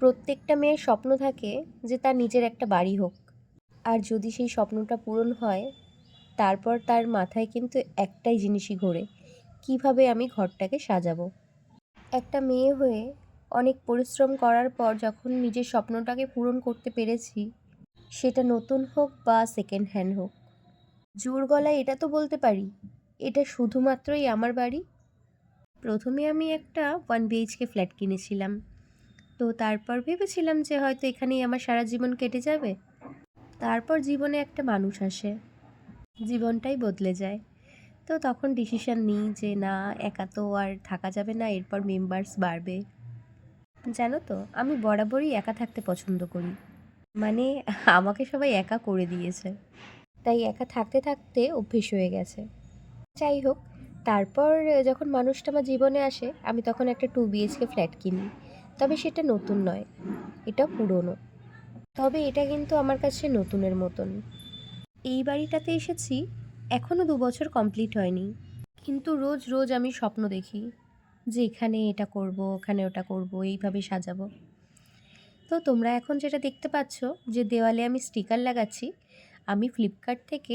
প্রত্যেকটা মেয়ের স্বপ্ন থাকে যে তার নিজের একটা বাড়ি হোক। আর যদি সেই স্বপ্নটা পূরণ হয়, তারপর তার মাথায় কিন্তু একটাই জিনিসই ঘোরে, কীভাবে আমি ঘরটাকে সাজাবো? একটা মেয়ে হয়ে অনেক পরিশ্রম করার পর যখন নিজের স্বপ্নটাকে পূরণ করতে পেরেছি, সেটা নতুন হোক বা সেকেন্ড হ্যান্ড হোক। জোর গলায় এটা তো বলতে পারি, এটা শুধুমাত্রই আমার বাড়ি? প্রথমে আমি একটা ওয়ান বিএইচকে ফ্ল্যাট কিনেছিলাম। তো তারপর ভেবেছিলাম যে হয়তো এখানেই আমার সারা জীবন কেটে যাবে। তারপর জীবনে একটা মানুষ আসে। জীবনটাই বদলে যায়। তো তখন ডিসিশান নিই যে না, একা তো আর থাকা যাবে না, এরপর মেম্বার্স বাড়বে। জানো তো, আমি বরাবরই একা থাকতে পছন্দ করি। মানে আমাকে সবাই একা করে দিয়েছে। তাই একা থাকতে থাকতে অভ্যেস হয়ে গেছে। যাই হোক, তারপর যখন মানুষটা আমার জীবনে আসে, আমি তখন একটা টু বিএইচকে ফ্ল্যাট কিনি। তবে সেটা নতুন নয়, এটা পুরনো। তবে এটা কিন্তু আমার কাছে নতুনের মতন। এই বাড়িটাতে এসেছি এখনও দু বছর কমপ্লিট হয়নি। কিন্তু রোজ রোজ আমি স্বপ্ন দেখি যে এখানে এটা করব, ওখানে ওটা করব, এইভাবে সাজাবো। তো তোমরা এখন যেটা দেখতে পাচ্ছ যে দেওয়ালে আমি স্টিকার লাগাচ্ছি, আমি ফ্লিপকার্ট থেকে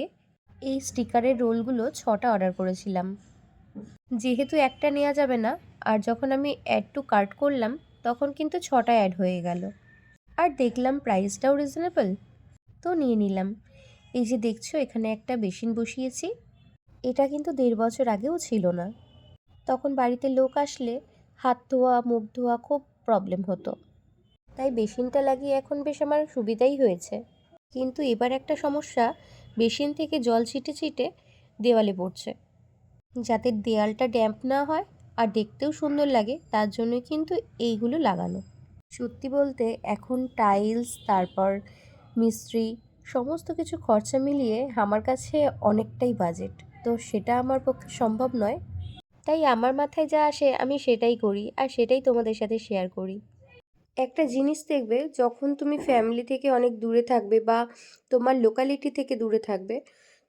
এই স্টিকারের রোলগুলো ছটা অর্ডার করেছিলাম। যেহেতু একটা নেওয়া যাবে না, আর যখন আমি অ্যাড টু কার্ট করলাম তখন কিন্তু ছটা অ্যাড হয়ে গেল। আর দেখলাম প্রাইসটাও রিজনেবল তো নিয়ে নিলাম। এই যে দেখছ, এখানে একটা বেসিন বসিয়েছি। এটা কিন্তু দেড় বছর আগেও ছিল না। তখন বাড়িতে লোক আসলে হাত ধোয়া, মুখ ধোয়া খুব প্রবলেম হতো। তাই বেসিনটা লাগিয়ে এখন বেশ আমার সুবিধাই হয়েছে। কিন্তু এবার একটা সমস্যা, বেসিন থেকে জল ছিটে ছিটে দেওয়ালে পড়ছে। যাতে দেয়ালটা ড্যাম্প না হয় আর দেখতেও সুন্দর লাগে, তার জন্যই কিন্তু এইগুলো লাগানো। সত্যি বলতে এখন টাইলস তারপর মিস্ত্রি, সমস্ত কিছু খরচা মিলিয়ে আমার কাছে অনেকটাই বাজেট তো সেটা আমার পক্ষে সম্ভব নয়। তাই আমার মাথায় যা আসে আমি সেটাই করি আর সেটাই তোমাদের সাথে শেয়ার করি। একটা জিনিস দেখবে, যখন তুমি ফ্যামিলি থেকে অনেক দূরে থাকবে বা তোমার লোকালিটি থেকে দূরে থাকবে,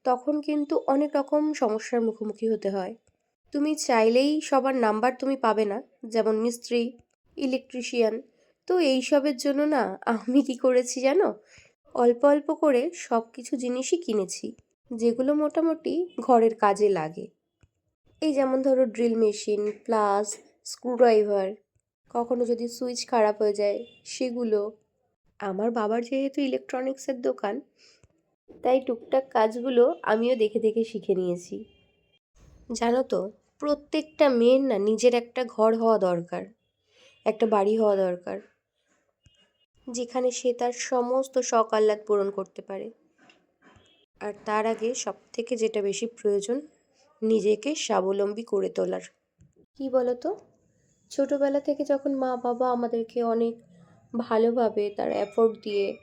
তখন কিন্তু অনেক রকম সমস্যার মুখোমুখি হতে হয়। তুমি চাইলেই সবার নাম্বার তুমি পাবে না, যেমন মিস্ত্রি ইলেকট্রিশিয়ান তো এইসবের জন্য না, আমি কি করেছি জানো? অল্প অল্প করে সব কিছু জিনিসই কিনেছি, যেগুলো মোটামুটি ঘরের কাজে লাগে। এই যেমন ধরো ড্রিল মেশিন প্লাস স্ক্রুড্রাইভার কখনো যদি সুইচ খারাপ হয়ে যায়, সেগুলো। আমার বাবার যেহেতু ইলেকট্রনিক্সের দোকান, তাই টুকটাক কাজগুলো আমিও দেখে দেখে শিখে নিয়েছি। জানো তো, প্রত্যেকটা মেয়ের না নিজের একটা ঘর হওয়া দরকার, একটা বাড়ি হওয়া দরকার, যেখানে সে তার সমস্ত শখ আহ্লাদ পূরণ করতে পারে। আর তার আগে সব থেকে যেটা বেশি প্রয়োজন, নিজেকে স্বাবলম্বী করে তোলার। কী বলো তো ছোটোবেলা থেকে যখন মা বাবা আমাদেরকে অনেক ভালোভাবে তার এফোর্ট দিয়ে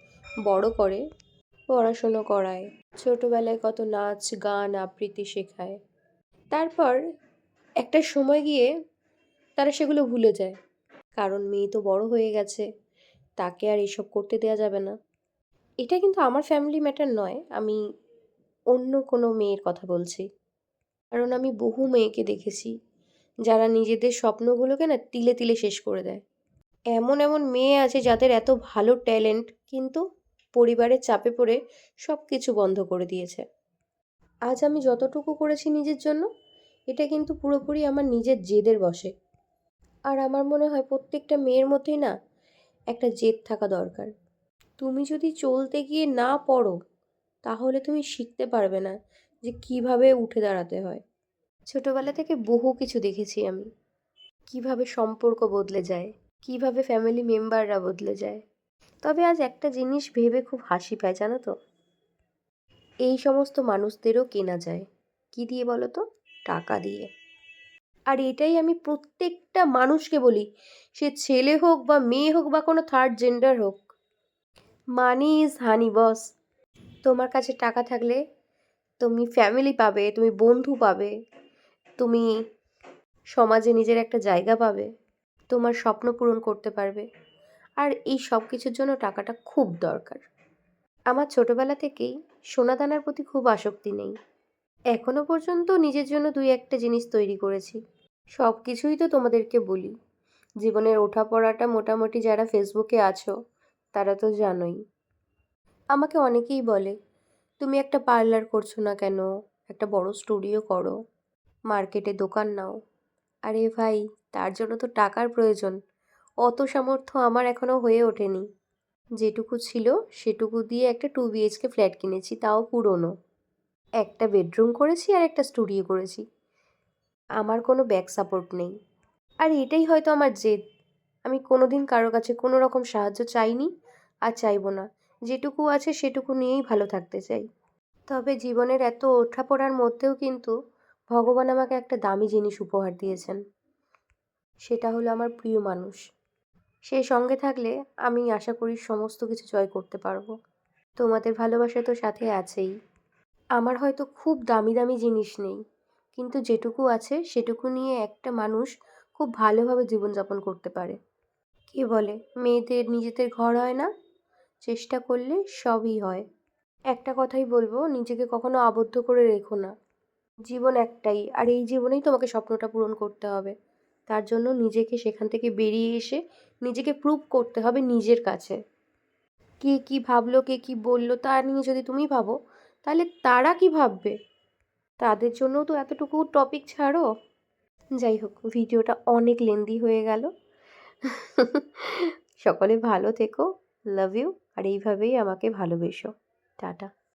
বড় করে, পড়াশুনো করায়, ছোটোবেলায় কত নাচ, গান, আবৃত্তি শেখায় তারপর একটা সময় গিয়ে তারা সেগুলো ভুলে যায়। কারণ মেয়ে তো বড় হয়ে গেছে, তাকে আর এসব করতে দেওয়া যাবে না। এটা কিন্তু আমার ফ্যামিলি ম্যাটার নয়, আমি অন্য কোনো মেয়ের কথা বলছি। কারণ আমি বহু মেয়েকে দেখেছি, যারা নিজেদের স্বপ্নগুলোকে না তিলে তিলে শেষ করে দেয়। এমন এমন মেয়ে আছে যাদের এত ভালো ট্যালেন্ট কিন্তু পরিবারের চাপে পড়ে সব কিছু বন্ধ করে দিয়েছে। আজ আমি যতটুকু করেছি নিজের জন্য, এটা কিন্তু পুরোপুরি আমার নিজের জেদের বসে। আর আমার মনে হয় প্রত্যেকটা মেয়ের মধ্যেই না একটা জেদ থাকা দরকার। তুমি যদি চলতে গিয়ে না পড়ো, তাহলে তুমি শিখতে পারবে না যে কীভাবে উঠে দাঁড়াতে হয়। ছোটোবেলা থেকে বহু কিছু দেখেছি আমি। কীভাবে সম্পর্ক বদলে যায়, কীভাবে ফ্যামিলি মেম্বাররা বদলে যায়। তবে আজ একটা জিনিস ভেবে খুব হাসি পায়, জানো তো? এই সমস্ত মানুষদেরও কেনা যায়। কি দিয়ে বলো তো? টাকা দিয়ে। আর এটাই আমি প্রত্যেকটা মানুষকে বলি, সে ছেলে হোক বা মেয়ে হোক বা কোনো থার্ড জেন্ডার হোক। মানি ইজ হানি বস তোমার কাছে টাকা থাকলে তুমি ফ্যামিলি পাবে, তুমি বন্ধু পাবে, তুমি সমাজে নিজের একটা জায়গা পাবে, তোমার স্বপ্ন পূরণ করতে পারবে। আর এই সব কিছুর জন্য টাকাটা খুব দরকার। আমার ছোটোবেলা থেকেই সোনাদানার প্রতি খুব আসক্তি নেই। এখনও পর্যন্ত নিজের জন্য দুই একটা জিনিস তৈরি করেছি। সব কিছুই তো তোমাদেরকে বলি। জীবনের ওঠাপড়াটা মোটামুটি যারা ফেসবুকে আছো, তারা তো জানোই। আমাকে অনেকেই বলে, তুমি একটা পার্লার করছ না কেন? একটা বড় স্টুডিও করো। মার্কেটে দোকান নাও। আরে ভাই, তার জন্য তো টাকার প্রয়োজন। অত সামর্থ্য আমার এখনও হয়ে ওঠেনি। যেটুকু ছিল সেটুকু দিয়ে একটা টু বিএইচকে ফ্ল্যাট কিনেছি, তাও পুরনো। একটা বেডরুম করেছি আর একটা স্টুডিও করেছি। আমার কোনো ব্যাক সাপোর্ট নেই। আর এটাই হয়তো আমার জেদ। আমি কোনো দিন কারোর কাছে কোনো রকম সাহায্য চাইনি আর চাইব না। যেটুকু আছে সেটুকু নিয়েই ভালো থাকতে চাই। তবে জীবনের এত ওঠাপড়ার মধ্যেও কিন্তু ভগবান আমাকে একটা দামি জিনিস উপহার দিয়েছেন। সেটা হলো আমার প্রিয় মানুষ। সে সঙ্গে থাকলে আমি আশা করি সমস্ত কিছু জয় করতে পারব। তোমাদের ভালোবাসা তো সাথে আছেই। আমার হয়তো খুব দামি দামি জিনিস নেই, কিন্তু যেটুকু আছে সেটুকু নিয়ে একটা মানুষ খুব ভালোভাবে জীবনযাপন করতে পারে। কে বলে, মেয়েদের নিজেদের ঘর হয় না? চেষ্টা করলে সবই হয়। একটা কথাই বলব, নিজেকে কখনো আবদ্ধ করে রেখো না। জীবন একটাই, আর এই জীবনেই তোমাকে স্বপ্নটা পূরণ করতে হবে। তার জন্য নিজেকে সেখান থেকে বেরিয়ে এসে নিজেকে প্রুভ করতে হবে নিজের কাছে। কে কী ভাবলো, কে কী বলল, তা নিয়ে যদি তুমি ভাবো, তাহলে তারা কি ভাববে? তাদের জন্যও তো এতটুকু টপিক ছাড়ো। যাই হোক, ভিডিওটা অনেক লেন্দি হয়ে গেল। সকলে ভালো থেকো লাভ ইউ আর এইভাবেই আমাকে ভালোবেসো। টাটা।